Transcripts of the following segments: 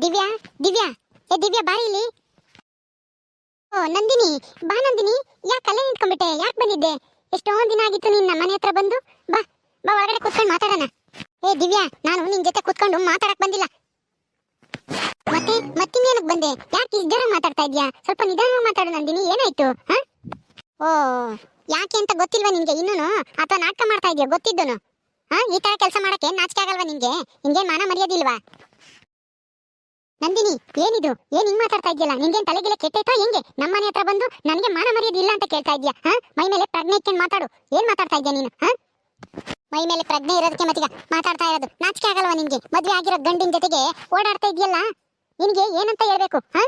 ದಿವ್ಯಾ ದಿವ್ಯಾ, ಏ ದಿವ್ಯಾ ಬಾರಿ ಇಲ್ಲಿ. ಓ, ನಂದಿನಿ, ಬಾ ನಂದಿನಿ. ಯಾಕೆ ಅಲ್ಲೇ ನಿಂತ್ಕೊಂಡ್ಬಿಟ್ಟೆ? ಯಾಕೆ ಬಂದಿದ್ದೆ? ಎಷ್ಟೊಂದು ದಿನ ಆಗಿತ್ತು ನಿನ್ನ ಮನೆ ಹತ್ರ ಬಂದು. ಬಾ ಬಾ ಒಳಗಡೆ ಕೂತ್ಕೊಂಡು ಮಾತಾಡೋಣ. ಏ ದಿವ್ಯಾ, ನಾನು ನಿನ್ ಜೊತೆ ಕೂತ್ಕೊಂಡು ಮಾತಾಡಕ್ ಬಂದಿಲ್ಲ. ಮತ್ತೆ ಮತ್ತಿನ್ನೇನಕ್ಕೆ ಬಂದೆ? ಯಾಕೆ ಇಷ್ಟು ಜರ ಮಾತಾಡ್ತಾ ಇದ್ಯಾ? ಸ್ವಲ್ಪ ನಿಧಾನವಾಗಿ ಮಾತಾಡು ನಂದಿನಿ, ಏನಾಯ್ತು? ಹಾ? ಓ, ಯಾಕೆ ಅಂತ ಗೊತ್ತಿಲ್ವಾ ನಿನ್ಗೆ ಇನ್ನೂನು? ಅಥವಾ ನಾಟಕ ಮಾಡ್ತಾ ಇದೆಯಾ ಗೊತ್ತಿದ್ದನು? ಹಾ? ಈ ತರ ಕೆಲಸ ಮಾಡಕ್ಕೆ ನಾಚಿಕೆ ಆಗಲ್ವಾ ನಿನ್ಗೆ? ನಿನ್ಗೇನ್ ಮಾನ ಮರ್ಯಾದಿಲ್ವಾ ನಂದಿನಿ, ಏನಿದು? ಏನ್ ಹಿಂಗ್ ಮಾತಾಡ್ತಾ ಇದೆಯಲ್ಲ ನಿನ್ಗೇನ್ ತಲೆಗೆಲ್ಲ ಕೆಟ್ಟೈತೋ ಹೆಂಗೆ? ನಮ್ಮನೆ ಹತ್ರ ಬಂದು ನನಗೆ ಮಾನ ಮರ್ಯಾದೆ ಇಲ್ಲ ಅಂತ ಕೇಳ್ತಾ ಇದ್ಯಾ ಹಾ? ಮೈ ಮೇಲೆ ಪ್ರಜ್ಞೆ ಮಾತಾಡು. ಏನ್ ಮಾತಾಡ್ತಾ ಇದ್ಯಾ ನೀನು? ಹಾ? ಮೈ ಮೇಲೆ ಪ್ರಜ್ಞೆ ಇರೋದಕ್ಕೆ ಮತ್ತೀಗ ಮಾತಾಡ್ತಾ ಇರೋದು. ನಾಚಿಕೆ ಆಗಲ್ವಾ ನಿನ್ಗೆ? ಮದ್ವೆ ಆಗಿರೋ ಗಂಡಿನ ಜೊತೆಗೆ ಓಡಾಡ್ತಾ ಇದೆಯಲ್ಲ ನಿನ್ಗೆ ಏನಂತ ಹೇಳ್ಬೇಕು? ಹಾ?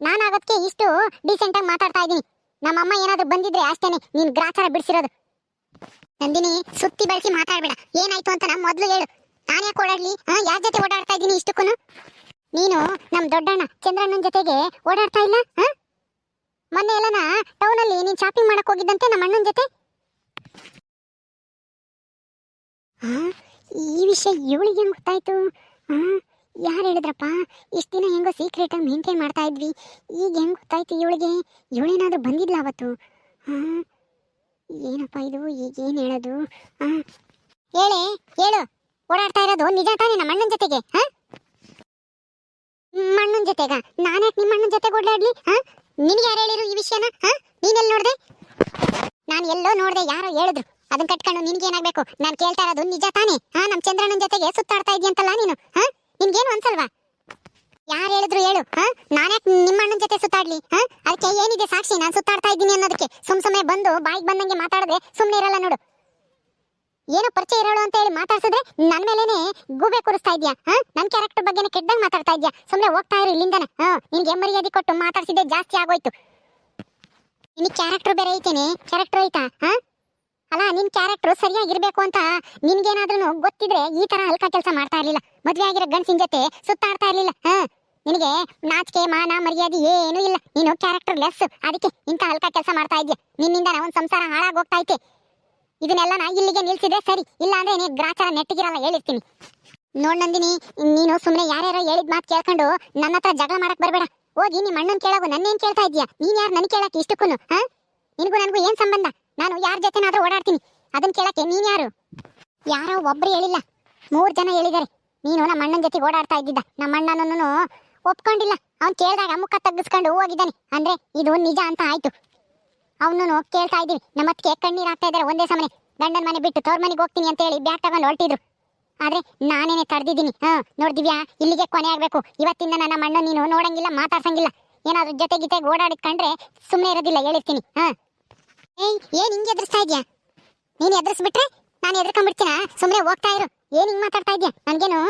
ನಾನಾಗೋದಕ್ಕೆ ಇಷ್ಟು ಡೀಸೆಂಟ್ ಆಗಿ ಮಾತಾಡ್ತಾ ಇದ್ದೀನಿ. ನಮ್ಮಮ್ಮ ಏನಾದ್ರು ಬಂದಿದ್ರೆ ಅಷ್ಟೇನೆ. ನೀನ್ ಗ್ರಾಚಾರ ಬಿಡಿಸಿರೋದು. ನಂದಿನಿ, ಸುತ್ತಿ ಬಳಸಿ ಮಾತಾಡ್ಬೇಡ. ಏನಾಯ್ತು ಅಂತ ನಾ ಮೊದ್ಲು ಹೇಳು. ನಾನು ಯಾಕೆ ಓಡಾಡ್ಲಿ? ಹಾ? ಯಾರ ಜೊತೆ ಓಡಾಡ್ತಾ ಇದ್ದೀನಿ ಇಷ್ಟಕ್ಕೂ ನೀನು ನಮ್ ದೊಡ್ಡಣ್ಣ ಚಂದ್ರಣ್ಣನ ಜೊತೆಗೆ ಓಡಾಡ್ತಾ ಇಲ್ಲ ಮೊನ್ನೆ ಎಲ್ಲನ ಟೌನ್ ಅಲ್ಲಿ ನೀನ್ ಶಾಪಿಂಗ್ ಮಾಡಕ್ ಹೋಗಿದ್ದಂತೆ ನಮ್ಮ ಅಣ್ಣನ ಜೊತೆ? ಈ ವಿಷಯ ಇವಳಿಗೆ ಹೆಂಗ್ ಗೊತ್ತಾಯ್ತು. ಹಾ? ಯಾರು ಹೇಳಿದ್ರಪ್ಪ? ಇಷ್ಟು ದಿನ ಹೆಂಗೋ ಸೀಕ್ರೆಟ್ ಆಗಿ ಮೇಂಟೈನ್ ಮಾಡ್ತಾ ಇದ್ವಿ. ಈಗ ಹೆಂಗ್ ಗೊತ್ತಾಯ್ತು ಇವಳಿಗೆ? ಇವಳೇನಾದ್ರೂ ಬಂದಿದ್ಲ ಅವತ್ತು? ಏನಪ್ಪ ಇದು? ಈಗ ಏನು ಹೇಳೋದು? ಹೇಳೆ, ಹೇಳು. ಓಡಾಡ್ತಾ ಇರೋದು ನಿಜ ತಾನೇ ನಮ್ಮ ಅಣ್ಣನ ಜೊತೆಗೆ, ಹಾ? ಮಣ್ಣನ್ ಜೊತೆಗ? ನಾನ್ಯಾಕೆ ನಿಮ್ಮ ಅಣ್ಣನ ಜೊತೆ ಓಡಾಡ್ಲಿ ಹಾ? ನಿನ್ಗೆ ಯಾರು ಹೇಳಿರು ಈ ವಿಷಯನ, ಹಾ? ನೀನೆಲ್ಲಿ ನೋಡ್ದೆ? ನಾನು ಎಲ್ಲೋ ನೋಡ್ದೆ, ಯಾರೋ ಹೇಳಿದ್ರು. ಅದನ್ನ ಕಟ್ಕೊಂಡು ನಿನ್ಗೆ ಏನಾಗ್ಬೇಕು? ನಾನು ಕೇಳ್ತಾ ಇರೋದು ನಿಜ ತಾನೇ? ಹಾ? ನಮ್ಮ ಚಂದ್ರಣ್ಣನ ಜೊತೆಗೆ ಸುತ್ತಾಡ್ತಾ ಇದೆಯಂತಲ್ಲ ನೀನು, ಹಾ? ನಿನ್ಗೇನು ಅನ್ಸಲ್ವಾ? ಯಾರು ಹೇಳಿದ್ರು ಹೇಳು, ಹಾ? ನಾನ್ಯಾಕೆ ನಿಮ್ಮ ಅಣ್ಣನ ಜೊತೆ ಸುತ್ತಾಡ್ಲಿ, ಹಾ? ಅದಕ್ಕೆ ಏನಿದೆ ಸಾಕ್ಷಿ? ನಾನು ಸುತ್ತಾಡ್ತಾ ಇದ್ದೀನಿ ಅನ್ನೋದಕ್ಕೆ ಸುಮ್ ಸುಮ್ಮನೆ ಬಂದು ಬಾಯಿಗೆ ಬಂದಂಗೆ ಮಾತಾಡದೆ ಸುಮ್ಮನೆ ಇರಲ್ಲ ನೋಡು. ಏನೋ ಪರಿಚಯ ಇರೋಳು ಅಂತ ಹೇಳಿ ಮಾತಾಡ್ಸಿದ್ರೆ ನನ್ ಮೇಲೇನೆ ಗೂಬೆ ಕೂರಿಸ್ತಾ ಇದ್ಯಾ? ಹಾ? ನನ್ ಕ್ಯಾರೆಕ್ಟರ್ ಬಗ್ಗೆನೇ ಕೆಟ್ಟದಾಗ ಮಾತಾಡ್ತಾ ಇದ್ಯಾ? ಸುಮ್ಮನೆ ಹೋಗ್ತಾ ಇರು ಇಲ್ಲಿಂದನ. ಹಾ, ನಿನ್ಗೆ ಮರ್ಯಾದೆ ಕೊಟ್ಟು ಮಾತಾಡ್ಸಿದ್ದೆ ಜಾಸ್ತಿ ಆಗೋಯ್ತು. ನಿನ್ ಕ್ಯಾರೆಕ್ಟರ್ ಬೇರೆ ಐತೇನೆ. ಕ್ಯಾರೆಕ್ಟರ್ ಐತಾ? ಹಾ? ಅಲ್ಲ, ನಿನ್ ಕ್ಯಾರೆಕ್ಟರ್ ಸರಿಯಾಗಿರ್ಬೇಕು ಅಂತ ನಿನ್ಗೇನಾದ್ರೂ ಗೊತ್ತಿದ್ರೆ ಈ ತರ ಹಲ್ಕ ಕೆಲಸ ಮಾಡ್ತಾ ಇರ್ಲಿಲ್ಲ. ಮದ್ವೆ ಆಗಿರೋ ಗಂಡಸಿನ ಜೊತೆ ಸುತ್ತಾಡ್ತಾ ಇರ್ಲಿಲ್ಲ. ಹಾ? ನಿನಗೆ ನಾಚಿಕೆ, ಮಾನ, ಮರ್ಯಾದೆ ಏನೂ ಇಲ್ಲ. ನೀನು ಕ್ಯಾರೆಕ್ಟರ್ ಲೆಸ್ ಅದಕ್ಕೆ ಇಂಥ ಹಲ್ಕ ಕೆಲಸ ಮಾಡ್ತಾ ಇದ್ಯಾ? ನಿನ್ನಿಂದ ಒಂದ್ ಸಂಸಾರ ಹಾಳಾಗೋಗ್ತಾ ಐತೆ. ಇದನ್ನೆಲ್ಲ ನಾ ಇಲ್ಲಿಗೆ ನಿಲ್ಸಿದ್ರೆ ಸರಿ. ಇಲ್ಲ ಅಂದ್ರೆ ನೀ ಗ್ರಾಚಾರ ನೆಟ್ಟಿಗಿರಲ್ಲ ಹೇಳಿರ್ತೀನಿ. ನೋಡ್ ನಂದಿನಿ, ನೀನು ಸುಮ್ನೆ ಯಾರ್ಯಾರೋ ಹೇಳಿದ್ ಮಾತು ಕೇಳ್ಕೊಂಡು ನನ್ನ ಹತ್ರ ಜಗಳ ಮಾಡಕ್ ಬರಬೇಡ. ಹೋಗಿ ನಿಮ್ಮ ಅಣ್ಣನ್ ಕೇಳೋಗು, ನನ್ನೇನ್ ಕೇಳ್ತಾ ಇದ್ಯಾ ನೀನ್ ಯಾರು ನನ್ ಕೇಳಕ್ಕೆ ಇಷ್ಟಕ್ಕೂ ಹಾ? ನಿನಗೂ ನನಗೂ ಏನ್ ಸಂಬಂಧ? ನಾನು ಯಾರ ಜೊತೆನಾದ್ರೂ ಓಡಾಡ್ತೀನಿ. ಅದನ್ನ ಕೇಳಕ್ಕೆ ನೀನ್ ಯಾರು? ಯಾರೋ ಒಬ್ರು ಹೇಳಿಲ್ಲ. ಮೂರ್ ಜನ ಹೇಳಿದಾರೆ. ನೀನು ನಮ್ಮ ಅಣ್ಣನ ಜೊತೆ ಓಡಾಡ್ತಾ ಇದ್ದಿದ್ದ. ನಮ್ಮ ಅಣ್ಣನನ್ನು ಒಪ್ಕೊಂಡಿಲ್ಲ. ಅವ್ನು ಕೇಳಿದಾಗ ಮುಖ ತಗ್ಗಿಸ್ಕೊಂಡು ಹೋಗಿದ್ದಾನೆ. ಅಂದ್ರೆ ಇದು ನಿಜ ಅಂತ ಆಯ್ತು. ಅವನು ಕೇಳ್ತಾ ನಮ್ಮ ನಮ್ಮತ್ತಿಗೆ ಕಣ್ಣೀರ್ ಆಗ್ತಾ ಇದಾರೆ ಒಂದೇ ಸಮನೆ. ಗಂಡನ ಮನೆ ಬಿಟ್ಟು ತೋರ್ ಮನೆಗೆ ಹೋಗ್ತೀನಿ ಅಂತ ಹೇಳಿ ಬ್ಯಾಗ್ ತಗೊಂಡು ಹೊರಟಿದ್ರು. ಆದ್ರೆ ನಾನೇನೆ ತಡೆದಿದ್ದೀನಿ. ಹಾ ನೋಡಿದ್ಯಾ ಇಲ್ಲಿಗೆ ಕೊನೆ ಆಗ್ಬೇಕು. ಇವತ್ತಿಂದ ನನ್ನ ಮಣ್ಣ ನೀನು ನೋಡಂಗಿಲ್ಲ, ಮಾತಾಡ್ಸಂಗಿಲ್ಲ. ಏನಾದ್ರು ಜೊತೆ ಗಿತೆಗೆ ಓಡಾಡಿಕೊಂಡ್ರೆ ಸುಮ್ಮನೆ ಇರೋದಿಲ್ಲ, ಹೇಳಿರ್ತೀನಿ. ಹಾ. ಏಯ್, ಏನ್ ಹಿಂಗೆ ಎದುರಿಸ್ತಾ ಇದ್ಯಾ? ನೀನು ಎದುರಿಸ್ಬಿಟ್ರೆ ನಾನು ಎದ್ರಕೊಂಡ್ಬಿಡ್ತೀನ? ಸುಮ್ಮನೆ ಹೋಗ್ತಾ ಇರು. ಏನ್ ಹಿಂಗೆ ಮಾತಾಡ್ತಾ ಇದ್ಯಾ? ನನ್ಗೇನು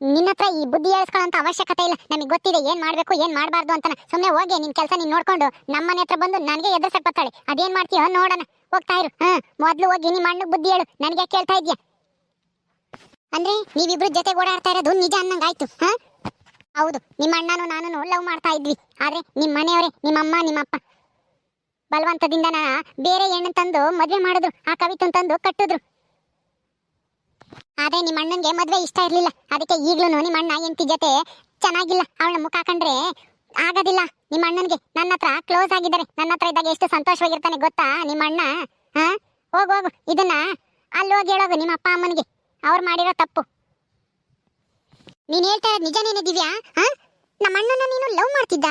ನಿನ್ನ ಹತ್ರ ಈ ಬುದ್ಧಿ ಹೇಳಿಸ್ಕೊಳ್ಳೋಂತ ಅವಶ್ಯಕತೆ ಇಲ್ಲ. ನಮಗೆ ಗೊತ್ತಿದೆ ಏನ್ ಮಾಡ್ಬೇಕು, ಏನ್ ಮಾಡಬಾರ್ದು ಅಂತ ಸುಮ್ಮನೆ ಹೋಗಿ ನಿನ್ ಕೆಲಸ ನೀನ್ ನೋಡ್ಕೊಂಡು ನಮ್ಮನೆ ಹತ್ರ ಬಂದು ನನಗೆ ಎದುರ್ಸಕ್ ಬರ್ತಾಳೆ. ಅದೇನ್ ಮಾಡ್ತೀಯ ನೋಡೋಣ. ಹೋಗ್ತಾ ಇರು. ಹಾ ಮೊದ್ಲು ಹೋಗಿ ನಿಮ್ಮ ಮಣ್ಣು ಬುದ್ಧಿ ಹೇಳು. ನನಗೆ ಕೇಳ್ತಾ ಇದ್ಯಾ? ಅಂದ್ರೆ ನೀವಿಬ್ರು ಜೊತೆ ಓಡಾಡ್ತಾ ಇರೋದು ನಿಜ ಅನ್ನಂಗಾಯ್ತು. ಹಾ? ಹೌದು ನಿಮ್ಮ ಅಣ್ಣನು ನಾನು ಲವ್ ಮಾಡ್ತಾ ಇದ್ವಿ. ಆದ್ರೆ ನಿಮ್ಮ ಮನೆಯವರೇ ನಿಮ್ಮಮ್ಮ ನಿಮ್ಮಪ್ಪ ಬಲವಂತದಿಂದ ಬೇರೆ ಹೆಣ್ಣು ತಂದು ಮದ್ವೆ ಮಾಡಿದ್ರು, ಆ ಕವಿತನ್ ತಂದು ಕಟ್ಟಿದ್ರು. ಆದ್ರೆ ನಿಮ್ಮ ಅಣ್ಣನ್ಗೆ ಮದ್ವೆ ಇಷ್ಟ ಇರ್ಲಿಲ್ಲ. ಅದಕ್ಕೆ ಈಗ್ಲೂ ನಿಮ್ಮ ಅಣ್ಣ ಎಂತಿ ಜೊತೆ ಚೆನ್ನಾಗಿಲ್ಲ. ಅವಳ ಮುಖ ಕಂಡ್ರೆ ಆಗೋದಿಲ್ಲ. ನಿಮ್ಮ ಅಣ್ಣನ್ಗೆ ನನ್ನ ಹತ್ರ ಕ್ಲೋಸ್ ಆಗಿದ್ದಾರೆ. ನನ್ನ ಹತ್ರ ಇದ್ದಾಗ ಎಷ್ಟು ಸಂತೋಷವಾಗಿರ್ತಾನೆ ಗೊತ್ತಾ ನಿಮ್ಮ ಅಣ್ಣ? ಹಾ? ಹೋಗು ಹೋಗು. ಇದನ್ನ ಅಲ್ಲಿ ಹೋಗಿ ಹೇಳೋಗು ನಿಮ್ಮ ಅಪ್ಪ ಅಮ್ಮನಿಗೆ. ಅವ್ರು ಮಾಡಿರೋ ತಪ್ಪು. ನೀನ್ ಹೇಳ್ತಾ ಇರೋದು ನಿಜನೇನೆ ದಿವ್ಯಾ? ಹಾ? ನಮ್ಮ ಅಣ್ಣನ ನೀನು ಲವ್ ಮಾಡ್ತಿದ್ದ?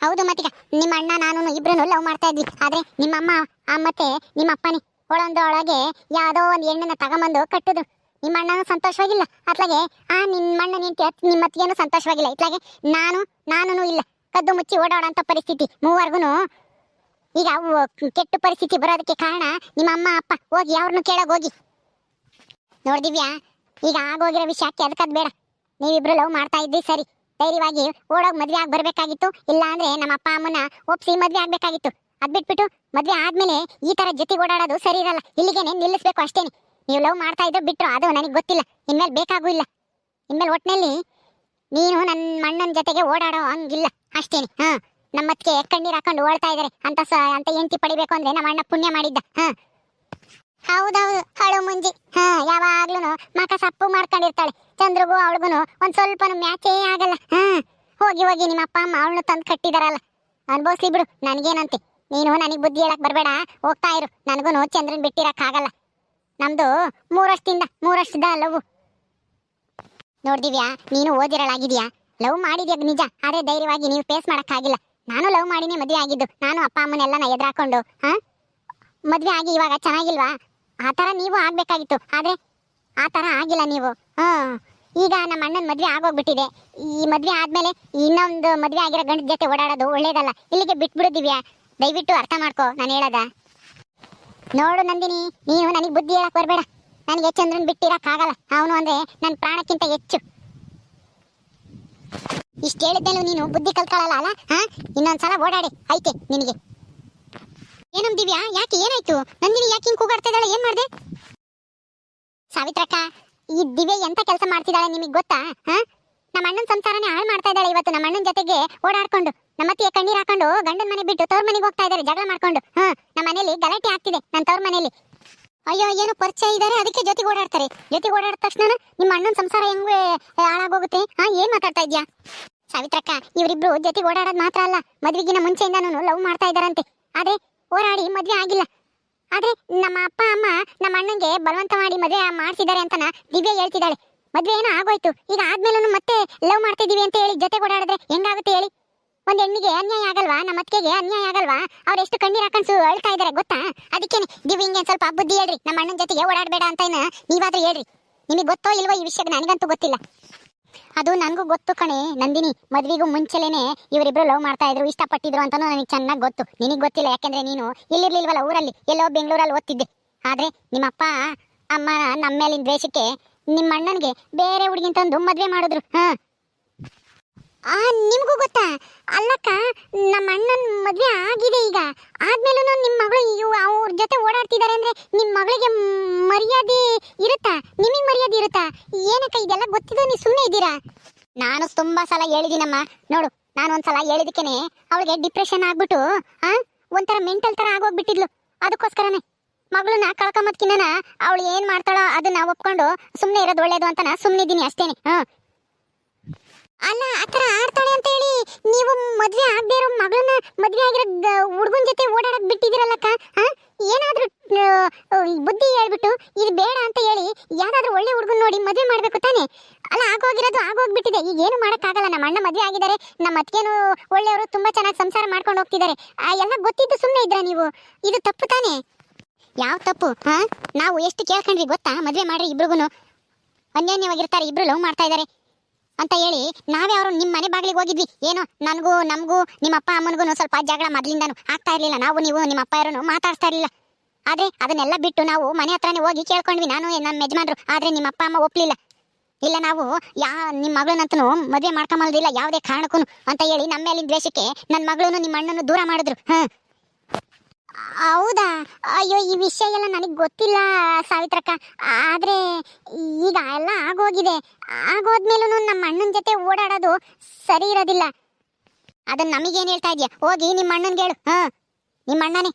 ಹೌದು ಮತ್ತೀಗ. ನಿಮ್ಮ ಅಣ್ಣ ನಾನು ಇಬ್ರು ಲವ್ ಮಾಡ್ತಾ ಇದ್ವಿ. ಆದ್ರೆ ನಿಮ್ಮಮ್ಮ ಆ ಮತ್ತೆ ನಿಮ್ಮ ಅಪ್ಪನೇ ಒಳಗೆ ಯಾವುದೋ ಒಂದು ಹೆಣ್ಣನ್ನ ತಗೊಂಬಂದು ಕಟ್ಟಿದ್ರು. ನಿಮ್ಮ ಅಣ್ಣನೂ ಸಂತೋಷವಾಗಿಲ್ಲ. ಅತ್ಲಾಗೆ, ಆ, ನಿಮ್ಮ ಅಣ್ಣ ನಿಂತಿ ನಿಮ್ಮ ಅತ್ತಿಗೆನೂ ಸಂತೋಷವಾಗಿಲ್ಲ. ಇತ್ಲಾಗೆ, ನಾನು ನಾನು ಇಲ್ಲ. ಕದ್ದು ಮುಚ್ಚಿ ಓಡಾಡೋಂಥ ಪರಿಸ್ಥಿತಿ ಮೂವರ್ಗು ಈಗ ಕೆಟ್ಟ ಪರಿಸ್ಥಿತಿ ಬರೋದಕ್ಕೆ ಕಾರಣ ನಿಮ್ಮ ಅಮ್ಮ, ಅಪ್ಪ, ಹೋಗಿ ಅವ್ರನ್ನೂ ಕೇಳೋಗಿ ಹೋಗಿ. ನೋಡಿದಿವ್ಯಾ ಈಗ ಆಗೋಗಿರೋ ವಿಷಯ ಅದಕ್ಕದ್ ಬೇಡ. ನೀವಿಬ್ರು ಲವ್ ಮಾಡ್ತಾ ಇದ್ರಿ ಸರಿ. ಧೈರ್ಯವಾಗಿ ಓಡೋಗಿ ಮದ್ವೆ ಆಗಿ ಬರಬೇಕಾಗಿತ್ತು. ಇಲ್ಲಾಂದ್ರೆ ನಮ್ಮ ಅಪ್ಪ ಅಮ್ಮನ ಒಪ್ಸಿ ಮದ್ವೆ ಆಗ್ಬೇಕಾಗಿತ್ತು. ಅದ್ ಬಿಟ್ಬಿಟ್ಟು ಮದ್ವೆ ಆದ್ಮೇಲೆ ಈ ತರ ಜೊತೆ ಓಡಾಡೋದು ಸರಿ ಇರಲ್ಲ. ಇಲ್ಲಿಗೆ ನಿಲ್ಲಿಸ್ಬೇಕು ಅಷ್ಟೇನೆ. ನೀವು ಲವ್ ಮಾಡ್ತಾ ಇದ್ರು ಬಿಟ್ರು, ಅದು ನನಗೆ ಗೊತ್ತಿಲ್ಲ. ಇನ್ಮೇಲೆ ಬೇಕಾಗೂ ಇಲ್ಲ. ಇನ್ಮೇಲೆ ಒಟ್ಟಿನಲ್ಲಿ ನೀನು ನನ್ನ ಮಣ್ಣನ ಜೊತೆಗೆ ಓಡಾಡೋ ಹಂಗಿಲ್ಲ. ಅಷ್ಟೇನೆ. ಹಾ ನಮ್ಮತ್ತಿಗೆ ಕಣ್ಣೀರು ಹಾಕೊಂಡು ಓಡ್ತಾ ಇದಾರೆ. ಅಂತ ಸ, ಅಂತ ಹೆಂಡತಿ ಪಡಿಬೇಕು ಅಂದ್ರೆ ನಮ್ಮ ಅಣ್ಣ ಪುಣ್ಯ ಮಾಡಿದ್ದ. ಹಾ. ಹೌದೌದು. ಅಳು ಮುಂಜಿ. ಹಾ ಯಾವಾಗ್ಲೂ ಮಕ ಸಪ್ಪು ಮಾಡ್ಕೊಂಡಿರ್ತಾಳೆ. ಚಂದ್ರಗೂ ಅವಳಿಗೂ ಒಂದ್ ಸ್ವಲ್ಪನು ಮ್ಯಾಚೇ ಆಗಲ್ಲ. ಹಾ. ಹೋಗಿ ಹೋಗಿ ನಿಮ್ಮ ಅಪ್ಪ ಅಮ್ಮ ಅವಳನ್ನ ತಂದು ಕಟ್ಟಿದಾರಲ್ಲ. ಅನ್ಭವಿಸ್ಲಿ ಬಿಡು, ನನಗೇನಂತೆ. ನೀನು ನನಗೆ ಬುದ್ಧಿ ಹೇಳಕ್ ಬರಬೇಡ. ಹೋಗ್ತಾ ಇರು. ನನಗೂ ಚಂದ್ರನ್ ಬಿಟ್ಟಿರಕ್ ಆಗಲ್ಲ. ನಮ್ದು ಮೂರಷ್ಟಿಂದ ವರ್ಷದ ಲವ್. ನೋಡ್ದಿವ್ಯಾ ನೀನು ಓದಿರಳಾಗಿದ್ಯಾ? ಲವ್ ಮಾಡಿದ್ಯಾ ನಿಜ? ಆದ್ರೆ ಧೈರ್ಯವಾಗಿ ನೀವು ಫೇಸ್ ಮಾಡಕ್ಕಾಗಿಲ್ಲ ನಾನು ಲವ್ ಮಾಡಿನೇ ಮದ್ವೆ ಆಗಿದ್ದು. ನಾನು ಅಪ್ಪ ಅಮ್ಮನೆಲ್ಲ ಎದುರಾಕೊಂಡು, ಹಾ? ಮದ್ವೆ ಆಗಿ ಇವಾಗ ಚೆನ್ನಾಗಿಲ್ವಾ? ಆ ತರ ನೀವು ಆಗ್ಬೇಕಾಗಿತ್ತು. ಆದ್ರೆ ಆ ತರ ಆಗಿಲ್ಲ ನೀವು. ಹಾ. ಈಗ ನಮ್ಮ ಅಣ್ಣನ ಮದ್ವೆ ಆಗೋಗ್ಬಿಟ್ಟಿದೆ. ಈ ಮದ್ವೆ ಆದ್ಮೇಲೆ ಇನ್ನೊಂದು ಮದ್ವೆ ಆಗಿರೋ ಗಂಡ ಜೊತೆ ಓಡಾಡೋದು ಒಳ್ಳೇದಲ್ಲ. ಇಲ್ಲಿಗೆ ದಿವ್ಯಾ. ದಯವಿಟ್ಟು ಅರ್ಥ ಮಾಡ್ಕೋ, ನಾನು ಹೇಳದ. ನೋಡು ನಂದಿನಿ, ನೀನು ನನಗೆ ಬುದ್ಧಿ ಹೇಳಕ್ ಬರಬೇಡ. ನನಗೆ ಚಂದ್ರನ್ ಬಿಟ್ಟಿರಕ್ಕಾಗಲ್ಲ ಅವನು ಅಂದ್ರೆ ನನ್ನ ಪ್ರಾಣಕ್ಕಿಂತ ಹೆಚ್ಚು. ಇಷ್ಟು ಹೇಳಿದ್ದೇನು ನೀನು ಬುದ್ಧಿ ಕಲ್ತ್ಕೊಳ್ಳಲ್ಲ ಅಲ್ಲ? ಹಾ? ಇನ್ನೊಂದ್ಸಲ ಓಡಾಡಿ ಐತೆ ನಿನಗೆ. ಏನಮ್ ದಿವ್ಯಾ, ಯಾಕೆ ಏನಾಯ್ತು? ನಂದಿನಿ ಯಾಕೆ ಹಿಂಗ್ ಕೂಗಾಡ್ತಾ ಇದ್ದಾಳೆ ಏನ್ ಮಾಡ್ದೆ? ಸಾವಿತ್ರಕ್ಕ, ಈ ದಿವ್ಯ ಎಂತ ಕೆಲಸ ಮಾಡ್ತಿದ್ದಾಳೆ ನಿಮಗೆ ಗೊತ್ತಾ? ಹಾ? ನಮ್ಮ ಅಣ್ಣನ ಸಂಸಾರನೇ ಹಾಳು ಮಾಡ್ತಾ ಇದ್ದಾಳೆ ಇವತ್ತು. ನಮ್ಮ ಅಣ್ಣನ ಜೊತೆಗೆ ಓಡಾಡ್ಕೊಂಡು, ನಮ್ಮ ನಮ್ಮತ್ತಿಗೆ ಕಣ್ಣೀರ್ ಹಾಕೊಂಡು ಗಂಡನ ಮನೆ ಬಿಟ್ಟು ತವ್ರ ಮನೆಗೆ ಹೋಗ್ತಾ ಇದ್ದಾರೆ ಜಗಳ ಮಾಡ್ಕೊಂಡು. ಹಾ, ನಮ್ಮ ಮನೇಲಿ ಗಲಾಟೆ ಆಗ್ತಿದೆ ನನ್ನ ತವ್ರ ಮನೇಲಿ. ಅಯ್ಯೋ, ಏನು ಪರಿಚಯ ಇದ್ದಾರೆ ಅದಕ್ಕೆ ಜೊತೆಗೆ ಓಡಾಡ್ತಾರೆ. ಜೊತೆಗೆ ಓಡಾಡಿದ ತಕ್ಷಣ ನಿಮ್ಮ ಅಣ್ಣನ ಸಂಸಾರ ಹೆಂಗೆ ಹಾಳಾಗೋಗುತ್ತೆ? ಹಾ, ಏನ್ ಮಾತಾಡ್ತಾ ಇದ್ಯಾ? ಸಾವಿತ್ರಕ್ಕ, ಇವರಿಬ್ರು ಜೊತೆಗೆ ಓಡಾಡೋದು ಮಾತ್ರ ಅಲ್ಲ, ಮದ್ವೆಗಿನ ಮುಂಚೆಯಿಂದಾನು ಲವ್ ಮಾಡ್ತಾ ಇದ್ದಾರಂತೆ ಆದ್ರೆ ಓಡಾಡಿ ಮದ್ವೆ ಆಗಿಲ್ಲ. ಆದ್ರೆ ನಮ್ಮ ಅಪ್ಪ, ಅಮ್ಮ ನಮ್ಮ ಅಣ್ಣಂಗೆ ಬಲವಂತ ಮಾಡಿ ಮದ್ವೆ ಮಾಡ್ತಿದ್ದಾರೆ ಅಂತನ ದಿವ್ಯ ಹೇಳ್ತಿದ್ದಾಳೆ. ಮದ್ವೆ ಏನೋ ಆಗೋಯ್ತು. ಈಗ ಆದ್ಮೇಲೂ ಮತ್ತೆ ಲವ್ ಮಾಡ್ತಿದೀವಿ ಅಂತ ಹೇಳಿ ಜೊತೆ ಓಡಾಡಿದ್ರೆ ಹೆಂಗಾಗುತ್ತೆ ಹೇಳಿ? ಒಂದ್ ಹೆಣ್ಣಿಗೆ ಅನ್ಯಾಯ ಆಗಲ್ವಾ? ನಮ್ಮ ಅತ್ತಿಗೆಗೆ ಅನ್ಯಾಯ ಆಗಲ್ವಾ? ಅವ್ರು ಎಷ್ಟು ಕಣ್ಣೀರ್ ಹಾಕೊಂಡು ಅಳ್ತಾ ಇದಾರೆ ಗೊತ್ತಾ? ಅದಕ್ಕೇನೆ, ನೀವು ಹಿಂಗೆ ಸ್ವಲ್ಪ ಬುದ್ಧಿ ಹೇಳ್ರಿ. ನಮ್ಮ ಅಣ್ಣನ ಜೊತೆಗೆ ಓಡಾಡಬೇಡ ಅಂತ ಏನ ನೀವಾದ್ರೂ ಹೇಳ್ರಿ. ನಿಮಗೆ ಗೊತ್ತೋ ಇಲ್ವೋ ಈ ವಿಷಯ ನನಗಂತೂ ಗೊತ್ತಿಲ್ಲ. ಅದು ನನಗೂ ಗೊತ್ತು ಕಣೆ, ನಂದಿನಿ. ಮದ್ವಿಗೂ ಮುಂಚೆಲೇನೆ ಇವರಿಬ್ರು ಲವ್ ಮಾಡ್ತಾ ಇದ್ರು, ಇಷ್ಟಪಟ್ಟಿದ್ರು ಅಂತ ನನಗೆ ಚೆನ್ನಾಗಿ ಗೊತ್ತು. ನಿನಗೆ ಗೊತ್ತಿಲ್ಲ, ಯಾಕೆಂದ್ರೆ ನೀನು ಇಲ್ಲಿರ್ಲಿಲ್ವಲ್ಲ ಊರಲ್ಲಿ? ಎಲ್ಲೋ ಬೆಂಗಳೂರಲ್ಲಿ ಓದ್ತಿದ್ದೆ. ಆದ್ರೆ ನಿಮ್ಮಪ್ಪ, ಅಮ್ಮ ನಮ್ಮ ಮೇಲಿನ ದ್ವೇಷಕ್ಕೆ ನಿಮ್ಮ ಅಣ್ಣನಿಗೆ ಬೇರೆ ಹುಡುಗಿನ ತಂದು ಮದ್ವೆ ಮಾಡಿದ್ರು, ಹಾ. ಆ, ನಿಮಗೂ ಗೊತ್ತಾ? ಅಲ್ಲಕ್ಕ, ನಮ್ಮ ಅಣ್ಣನ ಮದ್ವೆ ಆಗಿದೆ ಈಗ. ಆದ್ಮೇಲೂ ನಿಮ್ಮ ಮಗಳು ಇವ್ ಅವ್ರ ಜೊತೆ ಓಡಾಡ್ತಿದ್ದಾರೆ ಅಂದ್ರೆ ನಿಮ್ಮ ಮಗಳಿಗೆ ಮರ್ಯಾದೆ ಇರುತ್ತಾ? ನಿಮಗೆ ಮರ್ಯಾದೆ ಇರುತ್ತಾ? ಏನಕ್ಕ ಇದೆಲ್ಲ ಗೊತ್ತಿದ್ದು ನೀವು ಸುಮ್ಮನೆ ಇದ್ದೀರಾ? ನಾನು ತುಂಬಾ ಸಲ ಹೇಳಿದ್ದೀನಮ್ಮ ನೋಡು, ನಾನು ಒಂದ್ಸಲ ಹೇಳಿದಕ್ಕೇನೆ, ಅವಳಿಗೆ ಡಿಪ್ರೆಷನ್ ಆಗ್ಬಿಟ್ಟು, ಆ, ಒಂಥರ ಮೆಂಟಲ್ ತರ ಆಗೋಗ್ಬಿಟ್ಟಿದ್ಲು. ಅದಕ್ಕೋಸ್ಕರನೇ. ಮಗಳನ್ನ ಕಳ್ಕೊಂಬದ್ಕಿನ್ನ ಅವಳು ಏನ್ ಮಾಡ್ತಾಳೋ ಅದನ್ನ ಒಪ್ಕೊಂಡು ಸುಮ್ಮನೆ ಇರೋದು ಒಳ್ಳೇದು ಅಂತ ನಾ ಸುಮ್ಮನಿದ್ದೀನಿ ಅಷ್ಟೇನೆ. ಹಾ ಅಲ್ಲ ಆತರ ಆಡ್ತಾಳೆ ಅಂತ ಹೇಳಿ ನೀವು ಮದ್ವೆ ಆಗದೆ ಇರೋ ಮಗಳನ್ನ ಮದ್ವೆ ಆಗಿರೋ ಹುಡುಗನ ಜೊತೆ ಓಡಾಡಕ್ ಬಿಟ್ಟಿದ್ದೀರಲ್ಲಕ್ಕ? ಹಾ? ಏನಾದ್ರೂ ಬುದ್ಧಿ ಹೇಳ್ಬಿಟ್ಟು ಇದು ಬೇಡ ಅಂತ ಹೇಳಿ ಯಾರಾದ್ರೂ ಒಳ್ಳೆ ಹುಡುಗನ್ ನೋಡಿ ಮದ್ವೆ ಮಾಡ್ಬೇಕು ತಾನೆ? ಅಲ್ಲ ಆಗೋಗಿರೋದು ಆಗೋಗ್ಬಿಟ್ಟಿದೆ. ಈಗ ಏನು ಮಾಡೋಕ್ಕಾಗಲ್ಲ. ನಮ್ಮ ಅಣ್ಣ ಮದ್ವೆ ಆಗಿದ್ದಾರೆ. ನಮ್ಮ ಅತ್ತಿಗೆನು ಒಳ್ಳೆಯವರು ತುಂಬಾ ಚೆನ್ನಾಗಿ ಸಂಸಾರ ಮಾಡ್ಕೊಂಡು ಹೋಗ್ತಿದ್ದಾರೆ. ಆ, ಎಲ್ಲ ಗೊತ್ತಿದ್ದು ಸುಮ್ಮನೆ ಇದ್ರ ನೀವು? ಇದು ತಪ್ಪು ತಾನೆ? ಯಾವ ತಪ್ಪು, ಹಾ? ನಾವು ಎಷ್ಟು ಕೇಳ್ಕೊಂಡ್ರಿ ಗೊತ್ತಾ? ಮದ್ವೆ ಮಾಡ್ರಿ ಇಬ್ರಿಗೂ ಅನ್ಯಾನ್ಯವಾಗಿರ್ತಾರೆ, ಇಬ್ರು ಲವ್ ಮಾಡ್ತಾ ಇದ್ದಾರೆ ಅಂತ ಹೇಳಿ ನಾವೇ ಅವರು ನಿಮ್ಮ ಮನೆ ಬಾಗಿಲಿಗೆ ಹೋಗಿದ್ವಿ. ಏನೋ ನನಗೂ, ನಮಗೂ, ನಿಮ್ಮ ಅಪ್ಪ ಅಮ್ಮನಿಗೂ ಸ್ವಲ್ಪ ಜಗಳ ಮೊದಲಿಂದನು ಆಗ್ತಾ ಇರಲಿಲ್ಲ. ನಾವು, ನೀವು, ನಿಮ್ಮ ಅಪ್ಪ ಯಾರೂ ಮಾತಾಡ್ತಾ ಇರಲಿಲ್ಲ. ಆದ್ರೆ ಅದನ್ನೆಲ್ಲ ಬಿಟ್ಟು ನಾವು ಮನೆ ಹತ್ರನೇ ಹೋಗಿ ಕೇಳ್ಕೊಂಡ್ವಿ. ನಾನು ನಮ್ಮ ಯಜಮಾನ್ರು. ಆದ್ರೆ ನಿಮ್ಮ ಅಪ್ಪ ಅಮ್ಮ ಒಪ್ಪಲಿಲ್ಲ ಇಲ್ಲ, ನಾವು ಯಾ ನಿಮ್ಮ ಮಗಳನ್ನಂತೂ ಮದುವೆ ಮಾಡ್ಕೊಂಬಲ್ದಿಲ್ಲ ಯಾವುದೇ ಕಾರಣಕ್ಕೂ ಅಂತ ಹೇಳಿ ನಮ್ಮ ಮೇಲಿನ ದ್ವೇಷಕ್ಕೆ ನನ್ನ ಮಗಳನ್ನು ನಿಮ್ಮ ಅಣ್ಣನ ದೂರ ಮಾಡಿದ್ರು. ಹಾ. ಹೌದಾ? ಅಯ್ಯೋ, ಈ ವಿಷಯ ಎಲ್ಲ ನನಗೆ ಗೊತ್ತಿಲ್ಲ ಸಾವಿತ್ರಕ್ಕ. ಆದ್ರೆ ಈಗ ಎಲ್ಲ ಆಗೋಗಿದೆ. ಆಗೋದ್ಮೇಲೂ ನಮ್ಮ ಅಣ್ಣನ ಜೊತೆ ಓಡಾಡೋದು ಸರಿ ಇರೋದಿಲ್ಲ. ಅದನ್ನ ನಮಗೇನು ಹೇಳ್ತಾ ಇದೆಯಾ? ಹೋಗಿ ನಿಮ್ಮ ಅಣ್ಣನಿಗೆ ಹೇಳು. ಹಾಂ, ನಿಮ್ಮ ಅಣ್ಣನೇ.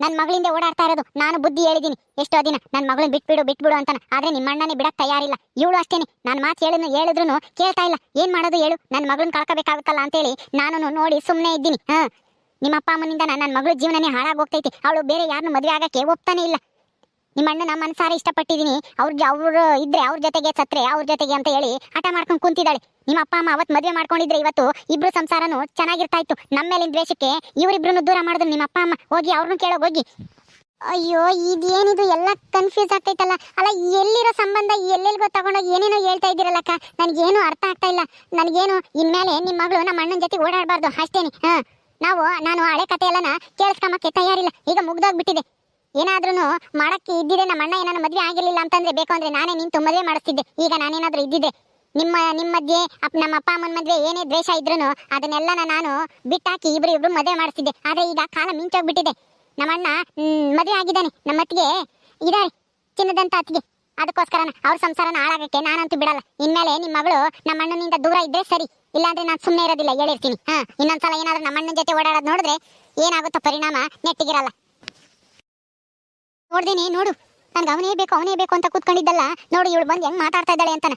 ನನ್ನ ಮಗಳಿಂದ ಓಡಾಡ್ತಾ ಇರೋದು. ನಾನು ಬುದ್ಧಿ ಹೇಳಿದ್ದೀನಿ ಎಷ್ಟೋ ದಿನ ನನ್ನ ಮಗಳನ್ನ ಬಿಟ್ಬಿಡು ಬಿಟ್ಬಿಡು ಅಂತಾನ. ಆದ್ರೆ ನಿಮ್ಮ ಅಣ್ಣನೇ ಬಿಡಕ್ ತಯಾರಿಲ್ಲ. ಇವಳು ಅಷ್ಟೇನೆ. ನಾನು ಮಾತು ಹೇಳಿದ್ರು ಹೇಳಿದ್ರು ಕೇಳ್ತಾ ಇಲ್ಲ. ಏನ್ ಮಾಡೋದು ಹೇಳು? ನನ್ನ ಮಗಳನ್ನ ಕಳ್ಕೋಬೇಕಾಗುತ್ತಲ್ಲ ಅಂತೇಳಿ ನಾನು ನೋಡಿ ಸುಮ್ಮನೆ ಇದ್ದೀನಿ. ಹಾ. ನಿಮ್ಮ ಅಪ್ಪ ಅಮ್ಮನಿಂದ ನನ್ನ ಮಗಳ ಜೀವನನೇ ಹಾಳಾಗೋಗ್ತೈತಿ ಅವಳು ಬೇರೆ ಯಾರನ್ನು ಮದುವೆ ಆಗಕ್ಕೆ ಒಪ್ತಾನೆ ಇಲ್ಲ. ನಿಮ್ಮ ಅಣ್ಣ ನಮ್ಮ ಅನ್ಸಾರ ಇಷ್ಟಪಟ್ಟಿದ್ದೀನಿ. ಅವ್ರಿಗೆ ಅವರು ಇದ್ರೆ ಅವ್ರ ಜೊತೆಗೆ ಸತ್ರೆ, ಅವ್ರ ಜೊತೆಗೆ ಅಂತ ಹೇಳಿ ಹಠ ಮಾಡ್ಕೊಂಡು ಕುಂತಿದ್ದಾಳೆ. ನಿಮ್ಮ ಅಪ್ಪ ಅಮ್ಮ ಅವತ್ತು ಮದುವೆ ಮಾಡ್ಕೊಂಡಿದ್ರೆ ಇವತ್ತು ಇಬ್ರು ಸಂಸಾರನು ಚೆನ್ನಾಗಿರ್ತಾ ಇತ್ತು ನಮ್ಮ ಮೇಲಿನ ದ್ವೇಷಕ್ಕೆ ಇವರಿಬ್ರು ದೂರ ಮಾಡಿದ್ರು ನಿಮ್ಮ ಅಪ್ಪ ಅಮ್ಮ. ಹೋಗಿ ಅವ್ರನ್ನ ಕೇಳೋಗಿ ಹೋಗಿ. ಅಯ್ಯೋ, ಇದೇನಿದು? ಎಲ್ಲ ಕನ್ಫ್ಯೂಸ್ ಆಗ್ತೈತಲ್ಲ. ಅಲ್ಲ, ಎಲ್ಲಿರೋ ಸಂಬಂಧ ಎಲ್ಲೆಲ್ಗೋ ತಗೊಂಡೋಗಿ ಏನೇನೋ ಹೇಳ್ತಾ ಇದ್ದೀರಲ್ಲಕ್ಕ? ನನಗೇನು ಅರ್ಥ ಆಗ್ತಾ ಇಲ್ಲ. ನನಗೇನು ಇನ್ಮೇಲೆ ನಿಮ್ಮ ಮಗಳು ನಮ್ಮ ಅಣ್ಣನ ಜೊತೆ ಓಡಾಡಬಾರ್ದು. ಅಷ್ಟೇನೆ. ಹಾ. ನಾವು, ನಾನು ಹಳೆ ಕತೆ ಕೇಳಿಸ್ಕೊಂಬಕ್ಕೆ ತಯಾರಿಲ್ಲ. ಈಗ ಮುಗ್ದೋಗ್ಬಿಟ್ಟಿದೆ. ಏನಾದ್ರೂ ಮಾಡಕ್ಕೆ ಇದ್ದಿದೆ, ನಮ್ಮ ಅಣ್ಣ ಏನಾದ್ರು ಮದ್ವೆ ಆಗಿರ್ಲಿಲ್ಲ ಅಂತಂದ್ರೆ ಬೇಕು ಅಂದ್ರೆ ನಾನೇ ನಿಂತು ಮದುವೆ ಮಾಡಿಸ್ತಿದ್ದೆ. ಈಗ ನಾನೇನಾದ್ರೂ ಇದ್ದಿದ್ದೆ ನಿಮ್ಮ ನಿಮ್ಮ ಮಧ್ಯೆ ಅಪ್, ನಮ್ಮ ಅಪ್ಪ, ಅಮ್ಮನ ಮದ್ವೆ ಏನೇ ದ್ವೇಷ ಇದ್ರೂ ಅದನ್ನೆಲ್ಲನ ನಾನು ಬಿಟ್ಟಾಕಿ ಇಬ್ರು ಇಬ್ರು ಮದುವೆ ಮಾಡಿಸ್ತಿದ್ದೆ. ಆದ್ರೆ ಈಗ ಕಾಲ ಮಿಂಚೋಗ್ಬಿಟ್ಟಿದೆ. ನಮ್ಮ ಅಣ್ಣ ಮದುವೆ ಆಗಿದ್ದಾನೆ. ನಮ್ಮ ಅತ್ತಿಗೆ ಇದಾರೆ, ಚಿನ್ನದಂತ ಅತ್ತಿಗೆ. ಅದಕ್ಕೋಸ್ಕರನ ಅವ್ರ ಸಂಸಾರನ ಹಾಳಾಗಕ್ಕೆ ನಾನಂತೂ ಬಿಡಲ್ಲ. ಇನ್ಮೇಲೆ ನಿಮ್ಮ ಮಗಳು ನಮ್ಮ ಅಣ್ಣನಿಂದ ದೂರ ಇದ್ರೆ ಸರಿ. ಇಲ್ಲಾಂದ್ರೆ ನಾನು ಸುಮ್ಮನೆ ಇರೋದಿಲ್ಲ, ಹೇಳಿರ್ತೀನಿ. ಹಾ, ಇನ್ನೊಂದ್ಸಲ ಏನಾದ್ರೂ ನಮ್ಮ ಅಣ್ಣನ ಜೊತೆ ಓಡಾಡೋದು ನೋಡಿದ್ರೆ ಏನಾಗುತ್ತೋ ಪರಿಣಾಮ ನೆಟ್ಟಿಗಿರಲ್ಲ. ನೋಡ್ದೇನೆ, ನೋಡು. ನನ್ಗೆ ಅವನೇ ಬೇಕು ಅವನೇ ಬೇಕು ಅಂತ ಕೂತ್ಕೊಂಡಿದ್ದಲ್ಲ, ನೋಡು ಇವಳು ಬಂದು ಹೆಂಗ್ ಮಾತಾಡ್ತಾ ಇದ್ದಾಳೆ ಅಂತಾನೆ.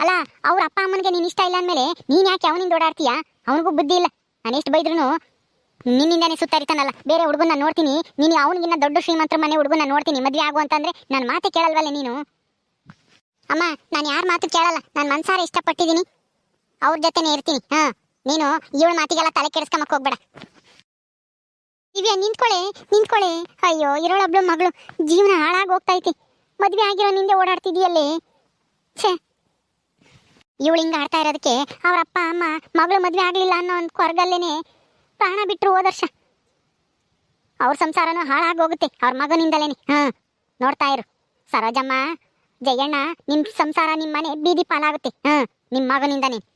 ಅಲ್ಲ, ಅವ್ರ ಅಪ್ಪ ಅಮ್ಮನಿಗೆ ನೀನ್ ಇಷ್ಟ ಇಲ್ಲ ಅಂದ್ಮೇಲೆ ನೀನ್ ಯಾಕೆ ಅವನಿಂದ ಓಡಾಡ್ತೀಯಾ? ಅವನಿಗೂ ಬುದ್ಧಿ ಇಲ್ಲ. ನಾನು ಎಷ್ಟು ಬೈದ್ರು ನಿನ್ನಿಂದಾನೇ ಸುತ್ತಾರಿತಾನಲ್ಲ ಬೇರೆ ಹುಡುಗನ ನೋಡ್ತೀನಿ. ನೀನು ಅವನಿಗಿನ್ನ ದೊಡ್ಡ ಶ್ರೀಮಂತರ ಮನೆ ಹುಡುಗನ ನೋಡ್ತೀನಿ, ಮದುವೆ ಆಗು ಅಂತಂದ್ರೆ ನನ್ನ ಮಾತು ಕೇಳಲ್ವಲ್ಲ ನೀನು? ಅಮ್ಮ, ನಾನು ಯಾರ ಮಾತು ಕೇಳಲ್ಲ. ನಾನು ಮನ್ಸಾರ ಇಷ್ಟಪಟ್ಟಿದ್ದೀನಿ. ಅವ್ರ ಜೊತೆನೇ ಇರ್ತೀನಿ. ಹಾ, ನೀನು ಇವಳ ಮಾತಿಗೆಲ್ಲ ತಲೆ ಕೆಡಿಸ್ಕೊಂಬಕ್ ಹೋಗ್ಬೇಡ. ದಿವ್ಯಾ ನಿಂತ್ಕೊಳ್ಳಿ ನಿಂತ್ಕೊಳ್ಳಿ ಅಯ್ಯೋ, ಇರೋಳೊಬ್ಳು ಮಗಳು. ಜೀವನ ಹಾಳಾಗಿ ಹೋಗ್ತಾ ಐತಿ. ಮದ್ವೆ ಆಗಿರೋ ನಿಂದೆ ಓಡಾಡ್ತಿದೀಯಲ್ಲೇ ಛೇ. ಇವಳು ಹಿಂಗ ಆಡ್ತಾ ಇರೋದಕ್ಕೆ ಅವ್ರ ಅಪ್ಪ, ಅಮ್ಮ ಮಗಳು ಮದ್ವೆ ಆಗ್ಲಿಲ್ಲ ಅನ್ನೋ ಒಂದು ಕೊರಗಲ್ಲೇನೆ ಪ್ರಾಣ ಬಿಟ್ರು ಹೋದರ್ಷ ಅವ್ರ ಸಂಸಾರನೂ ಹಾಳಾಗಿ ಹೋಗುತ್ತೆ ಅವ್ರ ಮಗನಿಂದಲೇನೆ. ಹಾ, ನೋಡ್ತಾ ಇರು. ಸರೋಜಮ್ಮ, ಜಯಣ್ಣ ನಿಮ್ಮ ಸಂಸಾರ ನಿಮ್ಮ ಮನೆ ಬೀದಿ ಪಾಲಾಗುತ್ತೆ. ಹಾ ನಿಮ್ಮ ಮಗನಿಂದನೇ.